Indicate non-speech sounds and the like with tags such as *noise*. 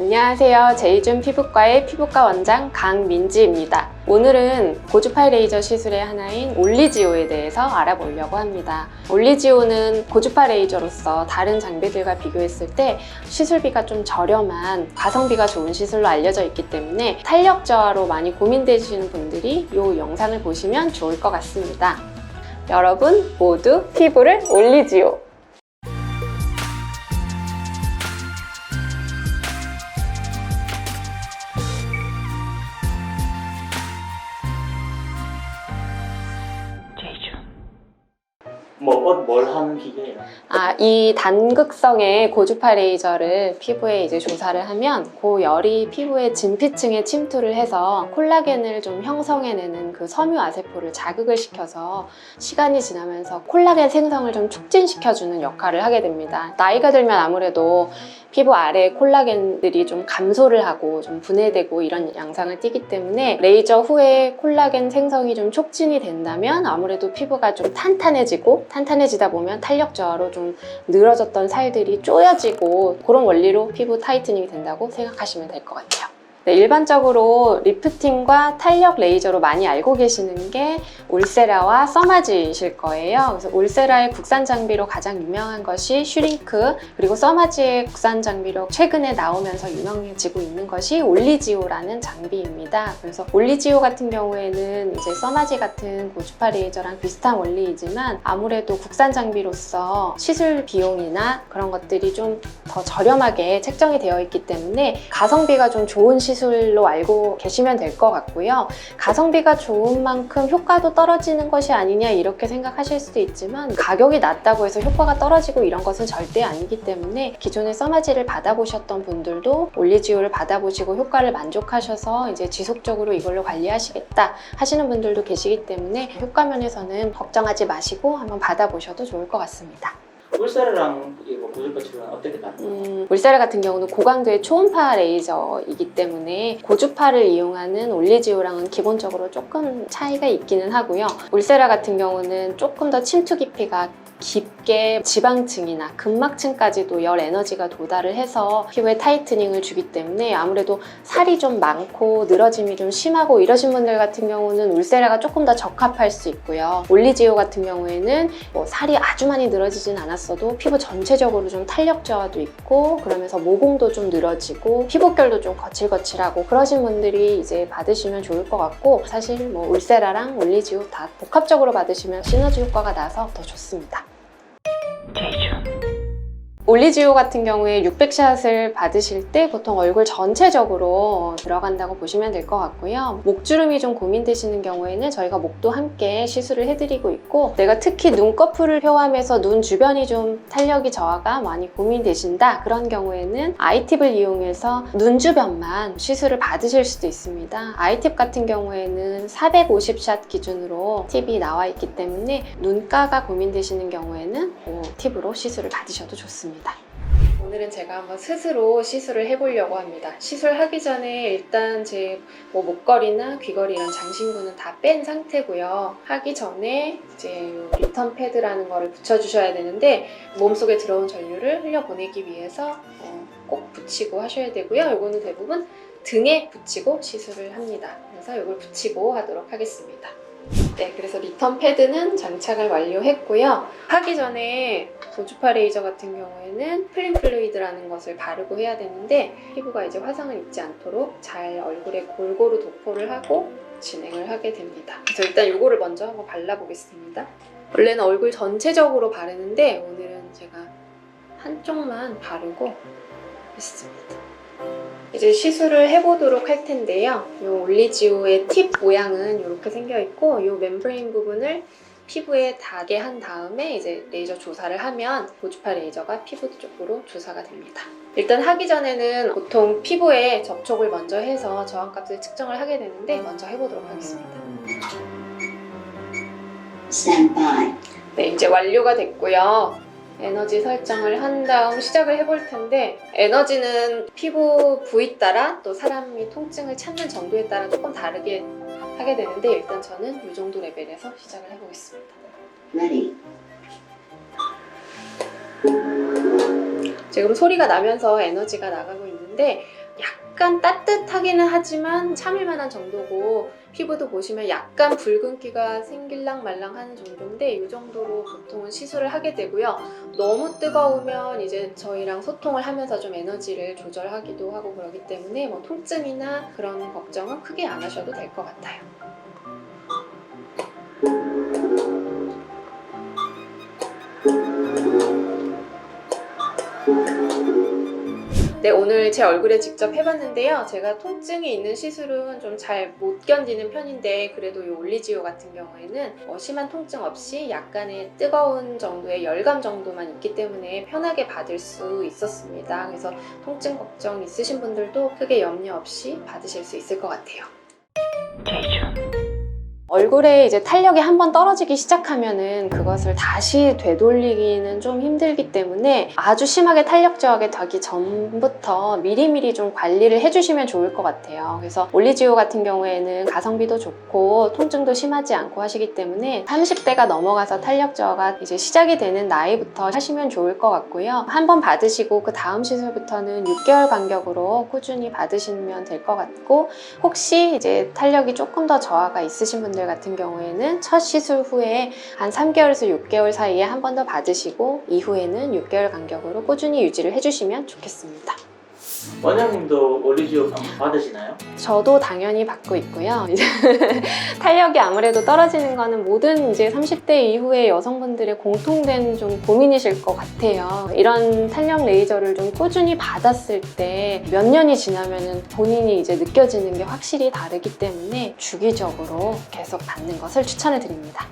안녕하세요. 제이준 피부과의 피부과 원장 강민지입니다. 오늘은 고주파 레이저 시술의 하나인 올리지오에 대해서 알아보려고 합니다. 올리지오는 고주파 레이저로서 다른 장비들과 비교했을 때 시술비가 좀 저렴한 가성비가 좋은 시술로 알려져 있기 때문에 탄력 저하로 많이 고민되시는 분들이 이 영상을 보시면 좋을 것 같습니다. 여러분 모두 피부를 올리지오! 뭘 하는 기계예요? 아, 이 단극성의 고주파 레이저를 피부에 이제 조사를 하면 그 열이 피부의 진피층에 침투를 해서 콜라겐을 좀 형성해내는 그 섬유 아세포를 자극을 시켜서 시간이 지나면서 콜라겐 생성을 좀 촉진시켜주는 역할을 하게 됩니다. 나이가 들면 아무래도 피부 아래 콜라겐들이 좀 감소를 하고 좀 분해되고 이런 양상을 띠기 때문에 레이저 후에 콜라겐 생성이 좀 촉진이 된다면 아무래도 피부가 좀 탄탄해지고 탄탄해지다 보면 탄력 저하로 좀 늘어졌던 살들이 쪼여지고 그런 원리로 피부 타이트닝이 된다고 생각하시면 될 것 같아요. 네, 일반적으로 리프팅과 탄력 레이저로 많이 알고 계시는 게 울세라와 써마지이실 거예요. 그래서 울세라의 국산 장비로 가장 유명한 것이 슈링크, 그리고 써마지의 국산 장비로 최근에 나오면서 유명해지고 있는 것이 올리지오라는 장비입니다. 그래서 올리지오 같은 경우에는 이제 써마지 같은 고주파 레이저랑 비슷한 원리이지만 아무래도 국산 장비로서 시술 비용이나 그런 것들이 좀 더 저렴하게 책정이 되어 있기 때문에 가성비가 좀 좋은 시술 로 알고 계시면 될 것 같고요. 가성비가 좋은 만큼 효과도 떨어지는 것이 아니냐 이렇게 생각하실 수도 있지만 가격이 낮다고 해서 효과가 떨어지고 이런 것은 절대 아니기 때문에 기존에 써마지를 받아보셨던 분들도 올리지오를 받아보시고 효과를 만족하셔서 이제 지속적으로 이걸로 관리하시겠다 하시는 분들도 계시기 때문에 효과 면에서는 걱정하지 마시고 한번 받아보셔도 좋을 것 같습니다. 울사르랑 이거 고주파 치료는 어떻게 다른가요? 음, 울세라 같은 경우는 고강도의 초음파 레이저이기 때문에 고주파를 이용하는 올리지오랑은 기본적으로 조금 차이가 있기는 하고요. 울세라 같은 경우는 조금 더 침투 깊이가 깊 게 지방층이나 근막층까지도 열 에너지가 도달을 해서 피부에 타이트닝을 주기 때문에 아무래도 살이 좀 많고 늘어짐이 좀 심하고 이러신 분들 같은 경우는 울세라가 조금 더 적합할 수 있고요. 올리지오 같은 경우에는 뭐 살이 아주 많이 늘어지진 않았어도 피부 전체적으로 좀 탄력 저하도 있고 그러면서 모공도 좀 늘어지고 피부결도 좀 거칠거칠하고 그러신 분들이 이제 받으시면 좋을 것 같고 사실 뭐 울세라랑 올리지오 다 복합적으로 받으시면 시너지 효과가 나서 더 좋습니다. Take 올리지오 같은 경우에 600샷을 받으실 때 보통 얼굴 전체적으로 들어간다고 보시면 될 것 같고요. 목주름이 좀 고민되시는 경우에는 저희가 목도 함께 시술을 해드리고 있고 내가 특히 눈꺼풀을 표함해서 눈 주변이 좀 탄력이 저하가 많이 고민되신다 그런 경우에는 아이팁을 이용해서 눈 주변만 시술을 받으실 수도 있습니다. 아이팁 같은 경우에는 450샷 기준으로 팁이 나와 있기 때문에 눈가가 고민되시는 경우에는 그 팁으로 시술을 받으셔도 좋습니다. 오늘은 제가 한번 스스로 시술을 해보려고 합니다. 시술하기 전에 일단 제 뭐 목걸이나 귀걸이 이런 장신구는 다 뺀 상태고요. 하기 전에 이제 요 리턴 패드라는 거를 붙여주셔야 되는데 몸속에 들어온 전류를 흘려보내기 위해서 어, 꼭 붙이고 하셔야 되고요. 이거는 대부분 등에 붙이고 시술을 합니다. 그래서 이걸 붙이고 하도록 하겠습니다. 네, 그래서 리턴 패드는 장착을 완료했고요. 하기 전에 고주파 레이저 같은 경우에는 플린 플루이드라는 것을 바르고 해야 되는데 피부가 이제 화상을 입지 않도록 잘 얼굴에 골고루 도포를 하고 진행을 하게 됩니다. 그래서 일단 이거를 먼저 한번 발라보겠습니다. 원래는 얼굴 전체적으로 바르는데 오늘은 제가 한쪽만 바르고 있습니다. 이제 시술을 해보도록 할 텐데요. 이 올리지오의 팁 모양은 이렇게 생겨 있고 이 멤브레인 부분을 피부에 닿게 한 다음에 이제 레이저 조사를 하면 고주파 레이저가 피부 쪽으로 조사가 됩니다. 일단 하기 전에는 보통 피부에 접촉을 먼저 해서 저항값을 측정을 하게 되는데 먼저 해보도록 하겠습니다. 네, 이제 완료가 됐고요. 에너지 설정을 한 다음 시작을 해볼 텐데 에너지는 피부 부위 따라 또 사람이 통증을 찾는 정도에 따라 조금 다르게 하게 되는데 일단 저는 이 정도 레벨에서 시작을 해보겠습니다. Ready. 지금 소리가 나면서 에너지가 나가고 있는데 약간 따뜻하기는 하지만 참을 만한 정도고 피부도 보시면 약간 붉은기가 생길랑 말랑 하는 정도인데 이 정도로 보통은 시술을 하게 되고요. 너무 뜨거우면 이제 저희랑 소통을 하면서 좀 에너지를 조절하기도 하고 그러기 때문에 뭐 통증이나 그런 걱정은 크게 안 하셔도 될 것 같아요. 네, 오늘 제 얼굴에 직접 해봤는데요. 제가 통증이 있는 시술은 좀 잘 못 견디는 편인데 그래도 이 올리지오 같은 경우에는 어, 심한 통증 없이 약간의 뜨거운 정도의 열감 정도만 있기 때문에 편하게 받을 수 있었습니다. 그래서 통증 걱정 있으신 분들도 크게 염려 없이 받으실 수 있을 것 같아요. 얼굴에 이제 탄력이 한번 떨어지기 시작하면은 그것을 다시 되돌리기는 좀 힘들기 때문에 아주 심하게 탄력 저하게 되기 전부터 미리미리 좀 관리를 해주시면 좋을 것 같아요. 그래서 올리지오 같은 경우에는 가성비도 좋고 통증도 심하지 않고 하시기 때문에 30대가 넘어가서 탄력 저하가 이제 시작이 되는 나이부터 하시면 좋을 것 같고요. 한 번 받으시고 그 다음 시술부터는 6개월 간격으로 꾸준히 받으시면 될 것 같고 혹시 이제 탄력이 조금 더 저하가 있으신 분들 같은 경우에는 첫 시술 후에 한 3개월에서 6개월 사이에 한 번 더 받으시고 이후에는 6개월 간격으로 꾸준히 유지를 해주시면 좋겠습니다. 원장님도 올리지오 받으시나요? 저도 당연히 받고 있고요. *laughs* 이제 탄력이 아무래도 떨어지는 거는 모든 이제 30대 이후의 여성분들의 공통된 좀 고민이실 것 같아요. 이런 탄력 레이저를 좀 꾸준히 받았을 때 몇 년이 지나면은 본인이 이제 느껴지는 게 확실히 다르기 때문에 주기적으로 계속 받는 것을 추천해 드립니다.